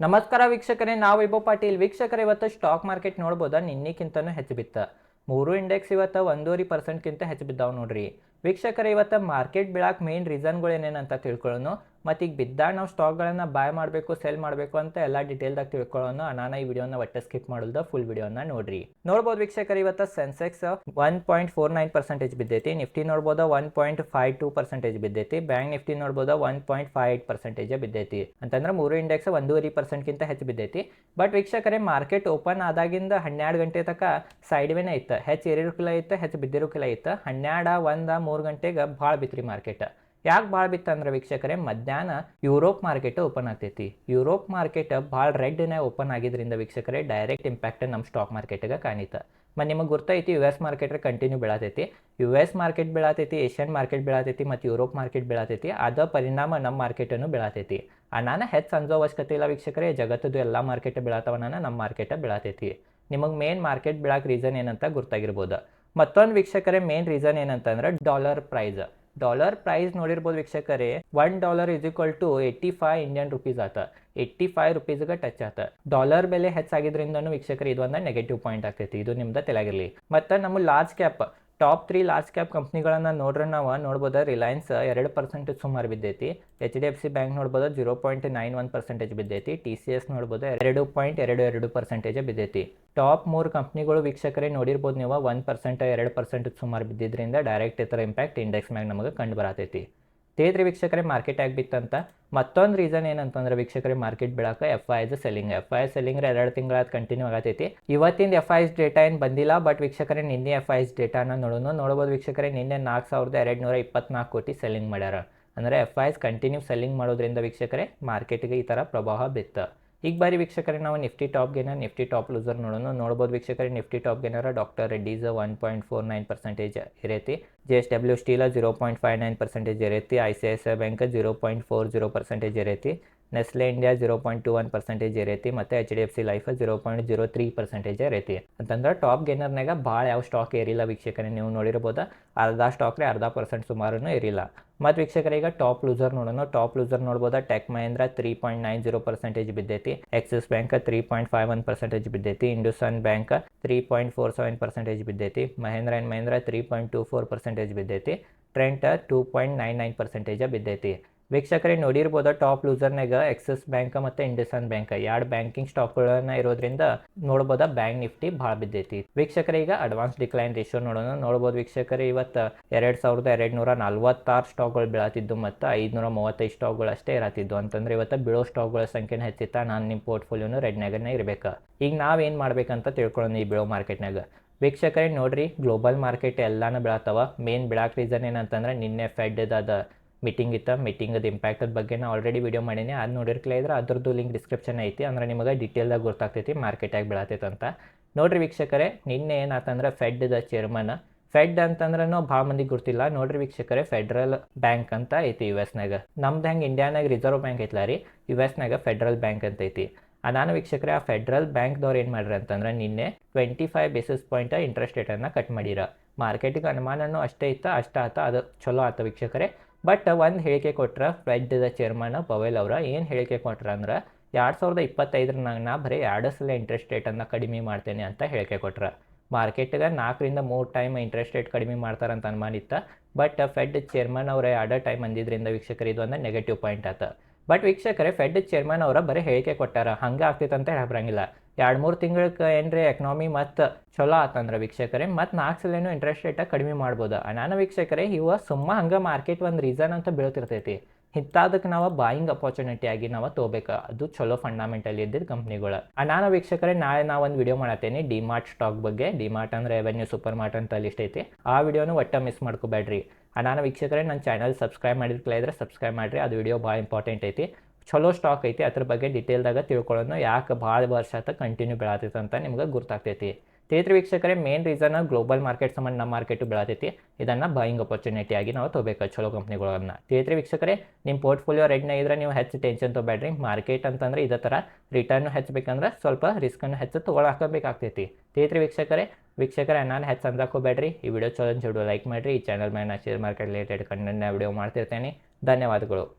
ನಮಸ್ಕಾರ ವೀಕ್ಷಕರೇ, ನಾವು ವೈಭವ್ ಪಾಟೀಲ್. ವೀಕ್ಷಕರ, ಇವತ್ತು ಸ್ಟಾಕ್ ಮಾರ್ಕೆಟ್ ನೋಡ್ಬೋದಾ? ನಿನ್ನೆಕ್ಕಿಂತನೂ ಹೆಚ್ಚು ಬಿತ್ತ. ಮೂರು ಇಂಡೆಕ್ಸ್ ಇವತ್ತು ಒಂದೂವರೆ ಪರ್ಸೆಂಟ್ಗಿಂತ ಹೆಚ್ಚು ಬಿದ್ದಾವೆ ನೋಡ್ರಿ. ವೀಕ್ಷಕರೇ, ಇವತ್ತು ಮಾರ್ಕೆಟ್ ಬೀಳಕ್ಕೆ ಮೇನ್ ರೀಸನ್ಗಳು ಏನೇನಂತ ತಿಳ್ಕೊಳ್ಳೋಣ ಮತ್ತು ಈಗ ಬಿದ್ದಾಗ ನಾವು ಸ್ಟಾಕ್ಗಳನ್ನು ಬಾಯ್ ಮಾಡಬೇಕು ಸೆಲ್ ಮಾಡಬೇಕು ಅಂತ ಎಲ್ಲ ಡೀಟೇಲ್ದಾಗ ತಿಳ್ಕೊಳ್ಳೋಣ ನಾನು ಈ ವಿಡಿಯೋನ ಒಟ್ಟೆ ಸ್ಕಿಪ್ ಮಾಡೋದು ಫುಲ್ ವಿಡಿಯೋನ ನೋಡ್ರಿ. ನೋಡ್ಬೋದು ವೀಕ್ಷಕರ, ಇವತ್ತು Sensex one point four nine percentage ಬಿದ್ದೈತಿ Nifty ನೋಡ್ಬೋದು one point five two percentage ಬಿದ್ದೈತಿ bank Nifty ನೋಡ್ಬೋದು one point five eight percentage ಬಿದ್ದೈತಿ. ಅಂತಂದ್ರೆ ಮೂರು ಇಂಡೆಕ್ಸ್ ಒಂದೂವರೆ ಪರ್ಸೆಂಟ್ಗಿಂತ ಹೆಚ್ಚು ಬಿದ್ದೈತಿ. ಬಟ್ ವೀಕ್ಷಕರೇ ಮಾರ್ಕೆಟ್ ಓಪನ್ ಆದಾಗಿಂದ ಹನ್ನೆರಡು ಗಂಟೆ ತನಕ ಸೈಡ್ ವೇನೇ ಇತ್ತು, ಹೆಚ್ಚು ಏರಿರುಕಿಲ್ಲ ಇತ್ತು, ಹೆಚ್ಚು ಬಿದ್ದಿರುಕಿಲ್ಲ ಇತ್ತು, ಹನ್ನೆರಡು, ಒಂದು, ಮೂರು ಗಂಟೆಗೆ ಭಾಳ ಬಿತ್ರಿ ಮಾರ್ಕೆಟ್. ಯಾಕೆ ಭಾಳ ಬಿತ್ತಂದ್ರೆ ವೀಕ್ಷಕರೇ, ಮಧ್ಯಾಹ್ನ ಯುರೋಪ್ ಮಾರ್ಕೆಟ್ ಓಪನ್ ಆಗ್ತೈತಿ. ಯುರೋಪ್ ಮಾರ್ಕೆಟ್ ಭಾಳ ರೆಡ್ನೇ ಓಪನ್ ಆಗಿದ್ರಿಂದ ವೀಕ್ಷಕರೇ ಡೈರೆಕ್ಟ್ ಇಂಪ್ಯಾಕ್ಟ್ ನಮ್ಮ ಸ್ಟಾಕ್ ಮಾರ್ಕೆಟ್ಗೆ ಕಾಣಿತ. ಮತ್ತು ನಿಮಗೆ ಗೊತ್ತೈತಿ ಯು ಎಸ್ ಮಾರ್ಕೆಟ್ ಕಂಟಿನ್ಯೂ ಬೆಳಾತೈತಿ. ಯು ಎಸ್ ಮಾರ್ಕೆಟ್ ಬೀಳತೈತಿ ಏಷ್ಯನ್ ಮಾರ್ಕೆಟ್ ಬೀಳತೈತಿ, ಮತ್ತು ಯುರೋಪ್ ಮಾರ್ಕೆಟ್ ಬೀಳತೈತಿ. ಅದ ಪರಿಣಾಮ ನಮ್ಮ ಮಾರ್ಕೆಟನ್ನು ಬೀಳತೈತಿ. ನಾನು ಹೆಚ್ಚು ಅಂಜೋ ಅವಶ್ಯಕತೆ ಇಲ್ಲ ವೀಕ್ಷಕರೇ, ಜಗತ್ತದು ಎಲ್ಲ ಮಾರ್ಕೆಟ್ ಬೀಳತ್ತವ ನಾನು ನಮ್ಮ ಮಾರ್ಕೆಟ್ ಬೆಳಾತೈತಿ. ನಿಮಗೆ ಮೇನ್ ಮಾರ್ಕೆಟ್ ಬೀಳಕ್ಕೆ ರೀಸನ್ ಏನಂತ ಗುರ್ತಾಗಿರ್ಬೋದು. ಮತ್ತೊಂದು ವೀಕ್ಷಕರೇ ಮೇನ್ ರೀಸನ್ ಏನಂತಂದ್ರೆ ಡಾಲರ್ ಪ್ರೈಸ್ ಡಾಲರ್ ಪ್ರೈಸ್ ನೋಡಿರ್ಬೋದು ವೀಕ್ಷಕರೇ one dollar is equal to eighty five Indian rupees ಆತ. ಏಯ್ಟಿ ಫೈವ್ ರುಪೀಸ್ಗೆ ಟಚ್ ಆತ. ಡಾಲರ್ ಬೆಲೆ ಹೆಚ್ಚಾಗಿದ್ರಿಂದನು ವೀಕ್ಷಕರು, ಇದು ಒಂದು ನೆಗೆಟಿವ್ ಪಾಯಿಂಟ್ ಆಗ್ತೈತಿ. ಇದು ನಿಮ್ದು ತೆಲಾಗಿರ್ಲಿ ಮತ್ತು ನಮ್ಮ large cap top three large cap ಕಂಪ್ನಿಗಳನ್ನು ನೋಡ್ರೆ ನಾವು ನೋಡ್ಬೋದು, ರಿಲಯನ್ಸ್ ಎರಡು ಪರ್ಸೆಂಟ್ ಸುಮಾರು ಬಿದ್ದೈತಿ. H D F C bank ನೋಡ್ಬೋದು zero point nine one percentage ಬಿದ್ದೈತಿ. T C S ನೋಡ್ಬೋದು ಎರಡು ಪಾಯಿಂಟ್ ಎರಡು ಎರಡು ಪರ್ಸೆಂಟೇಜ್ ಬಿದ್ದೈತಿ. ಟಾಪ್ ಮೂರು ಕಂಪ್ನಿಗಳು ವೀಕ್ಷಕರೇ ನೋಡಿರ್ಬೋದು ನೀವು, ಒನ್ ಪರ್ಸೆಂಟ್, ಎರಡು ಪರ್ಸೆಂಟ್ ಸುಮಾರು ಬಿದ್ದಿದ್ರಿಂದ ಡೈರೆಕ್ಟ್ ಈ ಥರ ಇಂಪ್ಯಾಕ್ಟ್ ಇಂಡೆಕ್ಸ್ ಮ್ಯಾಗ ನಮಗೆ ಕಂಡು ಬರತೈತಿ. ತೇದ್ರಿ ವೀಕ್ಷಕರೇ ಮಾರ್ಕೆಟ್ ಆಗಿ ಬಿತ್ತಂತ ಮತ್ತೊಂದು ರೀಸನ್ ಏನಂತಂದ್ರೆ ವೀಕ್ಷಕರೇ market ಬಿಡಕ್ಕೆ F I S selling F I selling ಎರಡು ತಿಂಗಳಾದ ಕಂಟಿನ್ಯೂ ಆಗತೈತಿ. ಇವತ್ತಿಂದ ಎಫ್ ಐ ಎಸ್ ಡೇಟಾ ಏನು ಬಂದಿಲ್ಲ ಬಟ್ ವೀಕ್ಷಕರೇ, ನಿನ್ನೆ ಎಫ್ ಐ ಎಸ್ ಡೇಟಾನ ನೋಡೋಣ ನೋಡ್ಬೋದು ವೀಕ್ಷಕರೇ, ನಿನ್ನೆ ನಾಲ್ಕು ಸಾವಿರದ ಎರಡು ನೂರ ಇಪ್ಪತ್ನಾಲ್ಕು ಕೋಟಿ ಸೆಲ್ಲಿಂಗ್ ಮಾಡ್ಯಾರ. ಅಂದರೆ ಎಫ್ ಐಸ್ ಕಂಟಿನ್ಯೂ ಸೆಲ್ಲಿಂಗ್ ಮಾಡೋದ್ರಿಂದ ವೀಕ್ಷಕರೇ ಮಾರ್ಕೆಟ್ಗೆ ಈ ಥರ ಪ್ರಭಾವ ಬಿತ್ತ. ಈಗ ಬಾರಿ ವೀಕ್ಷಕರೇ, ನಾವು Nifty top gainer Nifty top loser ನೋಡೋಣ. ನೋಡ್ಬೋದು ವೀಕ್ಷಕರೇ Nifty top gainer doctor Reddy's one point four nine percentage ಇರೈತಿ J S W steel zero point five nine percentage ಇರೈತಿ I C I C I bank zero point four zero percentage ಇರೈತಿ Nestle India zero point two one percentage ಇರೈತಿ, ಮತ್ತು H D F C life zero point zero three percentage ಇರೈತಿ. ಅಂತಂದ್ರೆ top ಗೇನರ್ನಾಗ ಭಾಳ ಯಾವ stock ಏರಿಲ್ಲ ವೀಕ್ಷಕರೇ, ನೀವು ನೋಡಿರ್ಬೋದು, ಅರ್ಧ ಸ್ಟಾಕ್ರೆ ಅರ್ಧ percent ಸುಮಾರು ಇರಿಲ್ಲ ಮತ್ತು ವೀಕ್ಷಕರೀಗ ಟಾಪ್ ಲೂಸರ್ ನೋಡೋಣ top loser ನೋಡ್ಬೋದಾ tech Mahindra three point nine zero percentage ಬಿದ್ದೈತಿ Axis bank three point five one percentage ಬಿದ್ದೈತಿ IndusInd bank three point four seven percentage ಬಿದ್ದೈತಿ Mahindra and Mahindra three point two four percentage ಬಿದ್ದೈತಿ Trent two point nine nine percentage ಬಿದ್ದೈತಿ. ವೀಕ್ಷಕರೇ, ನೋಡಿರ್ಬೋದು top ಲೂಸರ್ನಾಗ Axis bank ಮತ್ತು ಇಂಡಸನ್ bank. ಎರಡು banking ಸ್ಟಾಕ್ಗಳನ್ನ ಇರೋದ್ರಿಂದ ನೋಡ್ಬೋದು bank Nifty ಭಾಳ ಬಿದ್ದೈತಿ. ವೀಕ್ಷಕರೇ, ಈಗ ಅಡ್ವಾನ್ಸ್ ಡಿಕ್ಲೈನ್ ರೇಷಿಯೋ ನೋಡೋಣ. ನೋಡ್ಬೋದು ವೀಕ್ಷಕರೇ, ಇವತ್ತು ಎರಡು ಸಾವಿರದ ಎರಡು ನೂರ ನಲ್ವತ್ತಾರು ಸ್ಟಾಕ್ಗಳು ಬೀಳತ್ತಿದ್ದು ಮತ್ತು ಐದುನೂರ ಮೂವತ್ತೈದು ಸ್ಟಾಕ್ಗಳು ಅಷ್ಟೇ ಇರತ್ತಿದ್ದು ಅಂತಂದ್ರೆ ಇವತ್ತು ಬೀಳೋ ಸ್ಟಾಕ್ಗಳ ಸಂಖ್ಯೆನ ಹೆಚ್ಚಿತ್ತ ನಾನು ನಿಮ್ಮ ಪೋರ್ಟ್ಫೋಲಿಯೋನು ರೆಡ್ನಾಗನೇ ಇರಬೇಕು. ಈಗ ನಾವೇನು ಮಾಡ್ಬೇಕಂತ ತಿಳ್ಕೊಳ್ಳೋಣ ಈ ಬೀಳೋ ಮಾರ್ಕೆಟ್ನಾಗ ವೀಕ್ಷಕರೇ, ನೋಡ್ರಿ, ಗ್ಲೋಬಲ್ ಮಾರ್ಕೆಟ್ ಎಲ್ಲಾನು ಬೀಳತ್ತವ ಮೇನ್ ಬೀಳಾಕ್ ರೀಸನ್ ಏನಂತಂದ್ರೆ ನಿನ್ನೆ ಫೆಡ್ ಅದ ಮೀಟಿಂಗ್ ಇತ್ತು ಮೀಟಿಂಗದ ಇಂಪ್ಯಾಕ್ಟದ ಬಗ್ಗೆ ನಾನು ಆಲ್ರೆಡಿ ವಿಡಿಯೋ ಮಾಡೀನಿ. ಅದು ನೋಡಿರ್ಕಲೇ ಇದ್ರೆ ಅದ್ರದ್ದು ಲಿಂಕ್ ಡಿಸ್ಕ್ರಿಪ್ಷನ್ ಐತಿ. ಅಂದ್ರೆ ನಿಮಗೆ ಡೀಟೇಲ್ದಾಗ ಗೊತ್ತಾಗ್ತೈತಿ ಮಾರ್ಕೆಟಾಗಿ ಅಂತ. ನೋಡ್ರಿ ವೀಕ್ಷಕರೇ, ನಿನ್ನೆ ಏನಾತಂದ್ರೆ ದ ಚೇರ್ಮನ್ ಫೆಡ್ ಅಂತಂದ್ರೆ ಭಾಳ ಮಂದಿಗೆ ಗೊತ್ತಿಲ್ಲ. ನೋಡ್ರಿ ವೀಕ್ಷಕರೇ ಫೆಡ್ರಲ್ ಬ್ಯಾಂಕ್ ಅಂತ ಐತಿ ಯು ಎಸ್ನಾಗ ನಮ್ದು ಹೆಂಗೆ ಇಂಡಿಯಾನಾಗ ರಿಸರ್ವ್ ಬ್ಯಾಂಕ್ ಐತ್ಲ ರೀ? ಯು ಎಸ್ನಾಗ ಫೆಡ್ರಲ್ ಬ್ಯಾಂಕ್ ಅಂತ ಐತಿ. ನಾನು ವೀಕ್ಷಕರೇ, ಆ ಫೆಡ್ರಲ್ ಬ್ಯಾಂಕ್ದವ್ರು ಏನು ಮಾಡ್ರಿ ಅಂತಂದ್ರೆ ನಿನ್ನೆ twenty five basis point interest ರೇಟನ್ನು cut ಮಾಡಿರ. ಮಾರ್ಕೆಟಿಗೆ ಅನುಮಾನನೂ ಅಷ್ಟೇ ಇತ್ತು, ಅಷ್ಟ ಆತ, ಅದು ಚಲೋ ಆತ ವೀಕ್ಷಕರೇ. ಬಟ್ ಒಂದು ಹೇಳಿಕೆ ಕೊಟ್ರ ಫೆಡ್ ಚೇರ್ಮನ್ ಪವೇಲ್ ಅವರ ಏನು ಹೇಳಿಕೆ ಕೊಟ್ರ ಅಂದ್ರೆ, ಎರಡು ಸಾವಿರದ ಇಪ್ಪತ್ತೈದರನಾಗ ನಾ ಬರೀ ಎರಡು ಸಲ ಇಂಟ್ರೆಸ್ಟ್ ರೇಟನ್ನು ಕಡಿಮೆ ಮಾಡ್ತೇನೆ ಅಂತ ಹೇಳಿಕೆ ಕೊಟ್ರ. ಮಾರ್ಕೆಟ್ಗೆ ನಾಲ್ಕರಿಂದ ಮೂರು ಟೈಮ್ ಇಂಟ್ರೆಸ್ಟ್ ರೇಟ್ ಕಡಿಮೆ ಮಾಡ್ತಾರೆ ಅಂತ ಅನುಮಾನಿತ್ತ ಬಟ್ ಫೆಡ್ ಚೇರ್ಮನ್ ಅವರೇ ಎರಡು ಟೈಮ್ ಅಂದಿದ್ರಿಂದ ವೀಕ್ಷಕರು ಇದು ಒಂದು ನೆಗೆಟಿವ್ ಪಾಯಿಂಟ್ ಆತ. ಬಟ್ ವೀಕ್ಷಕರೇ ಫೆಡ್ ಚೇರ್ಮನ್ ಅವರ ಬರೀ ಹೇಳಿಕೆ ಕೊಟ್ಟಾರ. ಹಂಗೆ ಆಗ್ತೈತೆ ಅಂತ ಹೇಳಬರಂಗಿಲ್ಲ. ಎರಡು ಮೂರು ತಿಂಗಳಕ್ಕೆ ಏನ್ರಿ ಎಕನಾಮಿ ಮತ್ತು ಚಲೋ ಆತಂದ್ರೆ ವೀಕ್ಷಕರೇ, ಮತ್ತು ನಾಲ್ಕು ಸಲೇನು ಇಂಟ್ರೆಸ್ಟ್ ರೇಟ ಕಡಿಮೆ ಮಾಡ್ಬೋದು. ನಾನು ವೀಕ್ಷಕರೇ ಇವ ಸುಮ್ಮ ಹಂಗೆ ಮಾರ್ಕೆಟ್ ಒಂದು ರೀಸನ್ ಅಂತ ಬೀಳ್ತಿರ್ತೈತಿ. ಇಂಥದಕ್ಕೆ ನಾವು ಬಾಯಿಂಗ್ ಅಪಾರ್ಚುನಿಟಿ ಆಗಿ ನಾವು ತೊಗೋಬೇಕು ಅದು ಚಲೋ ಫಂಡಮೆಂಟಲ್ ಇದ್ದಿದ್ದ ಕಂಪ್ನಿಗಳು ನಾನು ವೀಕ್ಷಕರೇ, ನಾಳೆ ನಾವು ಒಂದು ವಿಡಿಯೋ ಮಾಡತ್ತೇನೆ ಡಿಮಾರ್ಟ್ ಸ್ಟಾಕ್ ಬಗ್ಗೆ. ಡಿಮಾರ್ಟ್ ಅಂದ್ರೆ ರೆವೆನ್ಯೂ ಸೂಪರ್ ಮಾರ್ಟ್ ಅಂತ ಲಿಸ್ಟ್ ಐತಿ. ಆ ವಿಡಿಯೋನು ಒಟ್ಟ ಮಿಸ್ ಮಾಡ್ಕೋಬೇಡ್ರಿ ನಾನು ವೀಕ್ಷಕರೇ, ನನ್ನ ಚಾನಲ್ ಸಬ್ಸ್ಕ್ರೈಬ್ ಮಾಡಿರ್ಕಲ ಇದ್ರೆ ಸಬ್ಸ್ಕ್ರೈಬ್ ಮಾಡಿರಿ. ಅದು ವಿಡಿಯೋ ಭಾಳ ಇಂಪಾರ್ಟೆಂಟ್ ಐತಿ. ಚಲೋ ಸ್ಟಾಕ್ ಐತಿ. ಅದ್ರ ಬಗ್ಗೆ ಡಿಟೇಲ್ದಾಗ ತಿಳ್ಕೊಳ್ಳೋಣ ಯಾಕೆ ಭಾಳ ವರ್ಷ ಆತ ಕಂಟಿನ್ಯೂ ಬೆಳತೈತೆ ಅಂತ ನಿಮ್ಗೆ ಗುರ್ತಾಗ್ತೈತಿ. ತೇತ್ರ ವೀಕ್ಷಕರೇ ಮೇನ್ ರೀಸನ್ ಗ್ಲೋಬಲ್ ಮಾರ್ಕೆಟ್ ಸಂಬಂಧ ನಮ್ಮ ಮಾರ್ಕೆಟ್ ಬೆಳತೈತಿ. ಇದನ್ನು ಬಾಯಿಂಗ್ ಆಗಿ ನಾವು ತೊಗೋಬೇಕು ಚಲೋ ಕಂಪ್ನಿಗಳನ್ನ ತೇತ್ರಿ ವೀಕ್ಷಕರೇ ನಿಮ್ಮ ಪೋರ್ಟ್ಫೋಲಿಯೋ ರೆಡ್ನ ಇದ್ರೆ ನೀವು ಹೆಚ್ಚು ಟೆನ್ಷನ್ ತೊಗೊಬೇಡ್ರಿ. ಮಾರ್ಕೆಟ್ ಅಂತಂದ್ರೆ ಇದೇ ಥರ ರಿಟರ್ನ್ ಹೆಚ್ಚಬೇಕಂದ್ರೆ ಸ್ವಲ್ಪ ರಿಸ್ಕನ್ನು ಹೆಚ್ಚು ತೊಗೊಳಾಕಬೇಕಾಗ್ತೈತಿ. ಚೈತ್ರ ವೀಕ್ಷಕರೇ ವೀಕ್ಷಕರೇ, ನಾನು ಹೆಚ್ಚು ಅಂದಾಕೋಬೇಡ್ರಿ. ಈ ವಿಡಿಯೋ ಚಲೋ ವಿಡಿಯೋ ಲೈಕ್ ಮಾಡಿರಿ. ಈ ಚಾನಲ್ ಮೇಲೆ ಶೇರ್ ಮಾರ್ಕೆಟ್ ರಿಲೇಟೆಡ್ ಕಂಟೆಂಟ್ನ ವಿಡಿಯೋ ಮಾಡ್ತಿರ್ತೇನೆ. ಧನ್ಯವಾದಗಳು.